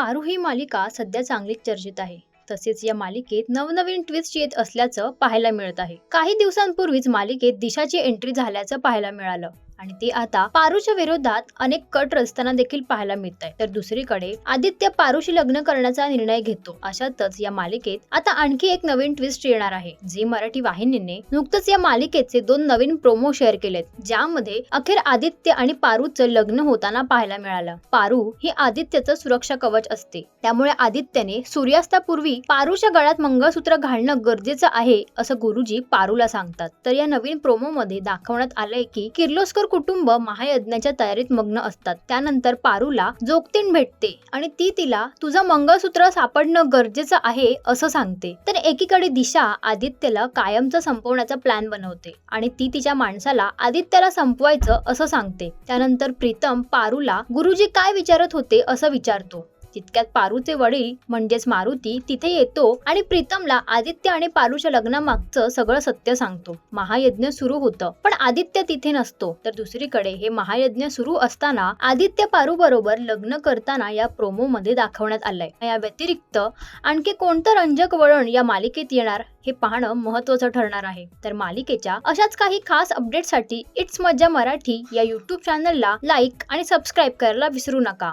पारू ही मालिका सध्या चांगलीच चर्चेत आहे. तसेच या मालिकेत नवनवीन ट्विस्ट येत असल्याचं पाहायला मिळत आहे. काही दिवसांपूर्वीच मालिकेत दिशाची एंट्री झाल्याचं पाहायला मिळालं. आणि ती आता पारूच्या विरोधात अनेक कट रचताना देखील पाहायला मिळत आहे तर दुसरीकडे आदित्य पारूशी लग्न करण्याचा निर्णय घेतो. अशातच या मालिकेत आता आणखी एक नवीन ट्विस्ट येणार आहे. जी मराठी वाहिनीने नुकतंच या मालिकेचे दोन नवीन प्रोमो शेअर केलेत ज्यामध्ये अखेर आदित्य आणि पारूचं लग्न होताना पाहायला मिळालं. पारू ही आदित्यचं सुरक्षा कवच असते. त्यामुळे आदित्यने सूर्यास्तापूर्वी पारूच्या गळ्यात मंगळसूत्र घालणं गरजेचं आहे असं गुरुजी पारूला सांगतात. तर या नवीन प्रोमो मध्ये दाखवण्यात आलंय की किर्लोस्कर कुटुंब महायज्ञाच्या तयारीत मग्न असतात. त्यानंतर पारूला जोगतीन भेटते आणि ती तिला तुझं मंगळसूत्र सापडणं गरजेचं आहे असं सांगते. तर एकीकडे दिशा आदित्यला कायमचं संपवण्याचा प्लॅन बनवते आणि ती तिच्या माणसाला आदित्यला संपवायचं असं सांगते. त्यानंतर प्रीतम पारूला गुरुजी काय विचारत होते? असं विचारतो. तितक्यात पारूचे वडील म्हणजेच मारुती तिथे येतो आणि प्रीतमला आदित्य आणि पारूच्या लग्नामागचं सगळं सत्य सांगतो. महायज्ञ सुरू होतं पण आदित्य तिथे नसतो. तर दुसरीकडे हे महायज्ञ सुरू असताना आदित्य पारू बरोबर लग्न करताना या प्रोमो मध्ये दाखवण्यात आलंय. या व्यतिरिक्त आणखी कोणतं रंजक वळण या मालिकेत येणार हे पाहणं महत्वाचं ठरणार आहे. तर मालिकेच्या अशाच काही खास अपडेटसाठी इट्स मज्जा मराठी या युट्यूब चॅनलला लाईक आणि सबस्क्राईब करायला विसरू नका.